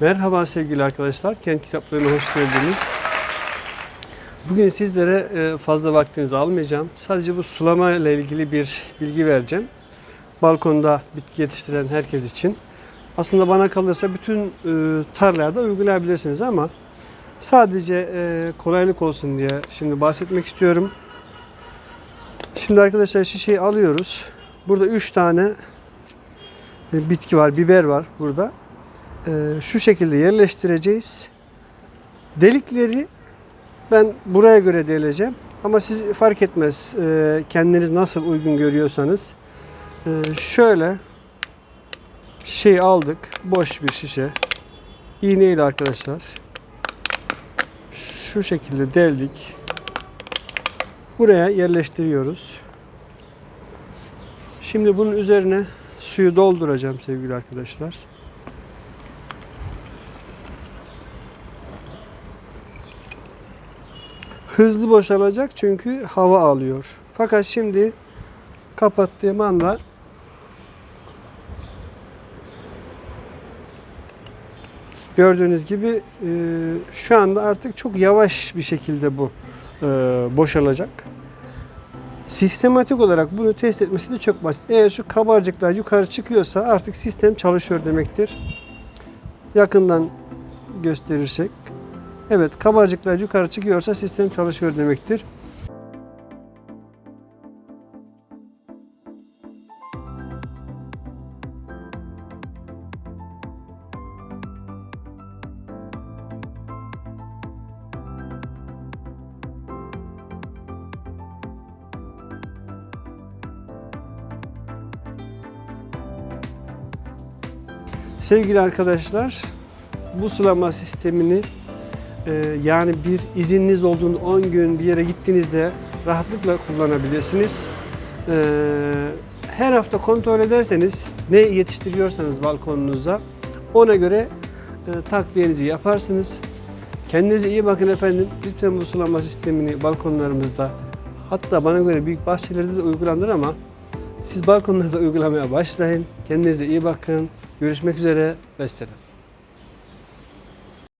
Merhaba sevgili arkadaşlar, Kent Kitapları'na hoş geldiniz. Bugün sizlere e, fazla vaktinizi almayacağım. Sadece bu sulama ile ilgili bir bilgi vereceğim. Balkonda bitki yetiştiren herkes için. Aslında bana kalırsa bütün e, tarlaya da uygulayabilirsiniz ama sadece e, kolaylık olsun diye şimdi bahsetmek istiyorum. Şimdi arkadaşlar şişeyi alıyoruz. Burada 3 tane bitki var, biber var burada. Ee, şu şekilde yerleştireceğiz. Delikleri ben buraya göre deleceğim. Ama siz fark etmez. Ee, kendiniz nasıl uygun görüyorsanız. Ee, şöyle şişeyi aldık. Boş bir şişe. İğneyle arkadaşlar. Şu şekilde deldik. Buraya yerleştiriyoruz. Şimdi bunun üzerine suyu dolduracağım sevgili arkadaşlar. Hızlı boşalacak çünkü hava alıyor. Fakat şimdi kapattığım anda gördüğünüz gibi e, şu anda artık çok yavaş bir şekilde bu e, boşalacak. Sistematik olarak bunu test etmesi de çok basit. Eğer şu kabarcıklar yukarı çıkıyorsa artık sistem çalışıyor demektir. Yakından gösterirsek Evet kabarcıklar yukarı çıkıyorsa sistem çalışıyor demektir. Sevgili arkadaşlar, bu sulama sistemini ee, yani bir izniniz olduğunda 10 gün bir yere gittiğinizde rahatlıkla kullanabilirsiniz. Ee, her hafta kontrol ederseniz ne yetiştiriyorsanız balkonunuza ona göre e, takviyenizi yaparsınız. Kendinize iyi bakın efendim. Lütfen bu sulama sistemini balkonlarımızda hatta bana göre büyük bahçelerde de uygulanır ama siz balkonlarda uygulamaya başlayın. Kendinize iyi bakın. Görüşmek üzere. Vesselam.